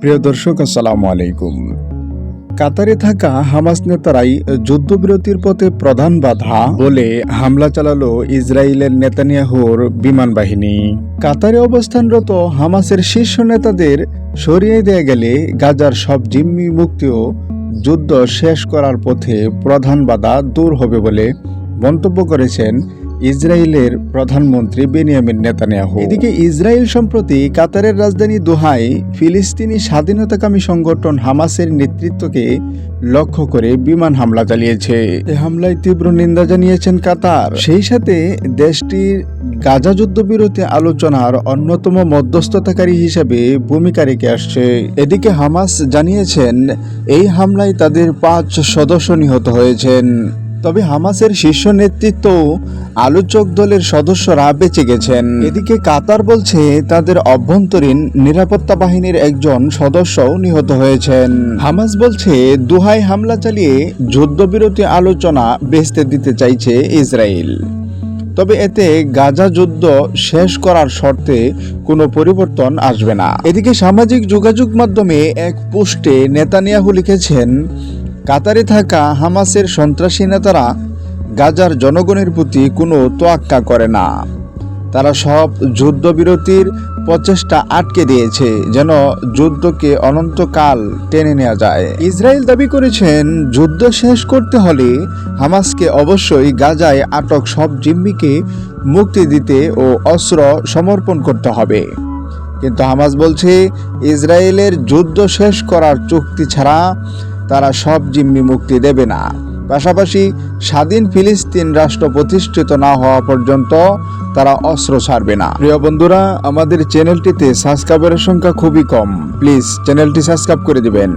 প্রিয় দর্শক, আসসালামু আলাইকুম। কাতারে থাকা হামাস নেতারাই যুদ্ধবিরতির পথে প্রধান বাধা বলে হামলা চালালো ইসরায়েলের নেতানিয়াহুর বিমান বাহিনী। কাতারে অবস্থানরত হামাসের শীর্ষ নেতাদের সরিয়ে দেয়া গেলে গাজার সব জিম্মি মুক্তিও যুদ্ধ শেষ করার পথে প্রধান বাধা দূর হবে বলে মন্তব্য করেছেন ইসরায়েলের প্রধানমন্ত্রী বেনিয়ামিন নেতানিয়াহু। এদিকে ইসরায়েল সম্প্রতি কাতারের রাজধানী দোহায় ফিলিস্তিনি স্বাধীনতাকামী সংগঠন হামাসের নেতৃত্বকে লক্ষ্য করে বিমান হামলা চালিয়েছে। এ হামলায় তীব্র নিন্দা জানিয়েছেন কাতার। সেই সাথে দেশটির গাজা যুদ্ধবিরতি আলোচনার অন্যতম মধ্যস্থতাকারী হিসেবে ভূমিকা রেখে আসছে। এদিকে হামাস জানিয়েছেন, এই হামলায় তাদের পাঁচ সদস্য নিহত হয়েছেন। তবে হামাসের শীর্ষ নেতৃত্ব আলোচক দলের সদস্যরা বেঁচে গেছেন। এদিকে কাতার বলছে, তাদের অভ্যন্তরীণ নিরাপত্তা বাহিনীর একজন সদস্যও নিহত হয়েছেন। হামাস বলছে, দুহাই হামলা চালিয়ে যুদ্ধবিরতি আলোচনা বেচতে দিতে চাইছে ইসরায়েল। তবে এতে গাজা যুদ্ধ শেষ করার শর্তে কোনো পরিবর্তন আসবে না। এদিকে সামাজিক যোগাযোগ মাধ্যমে এক পোস্টে নেতানিয়াহু লিখেছেন, কাতারে থাকা হামাসের সন্ত্রাসী নেতারা গাজার জনগণের প্রতি কোনো তোয়াক্কা করে না। তারা সব যুদ্ধবিরতির প্রচেষ্টা আটকে দিয়েছে যেন যুদ্ধকে অনন্তকাল টেনে নেওয়া যায়। ইসরায়েল দাবি করেছেন, যুদ্ধ শেষ করতে হলে হামাসকে অবশ্যই গাজায় আটক সব জিম্মিকে মুক্তি দিতে ও অস্ত্র সমর্পণ করতে হবে। কিন্তু হামাস বলছে, ইসরায়েলের যুদ্ধ শেষ করার চুক্তি ছাড়া তারা সব জিম্মি মুক্তি দেবে না। পাশাপাশি স্বাধীন ফিলিস্তিন রাষ্ট্র প্রতিষ্ঠিত না হওয়া পর্যন্ত তারা অস্ত্র ছাড়বে না। প্রিয় বন্ধুরা, আমাদের চ্যানেলটিতে সাবস্ক্রাইবারের সংখ্যা খুবই কম। প্লিজ চ্যানেলটি সাবস্ক্রাইব করে দিবেন।